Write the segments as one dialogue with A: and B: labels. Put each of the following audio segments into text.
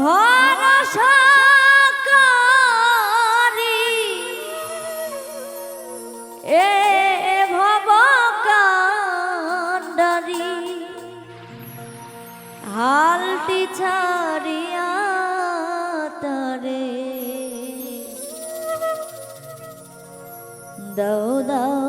A: ভরসা করি এ ভব কান্ডারি হালটি ছাড়িয়া তারে। দৌ দৌ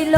A: ছিল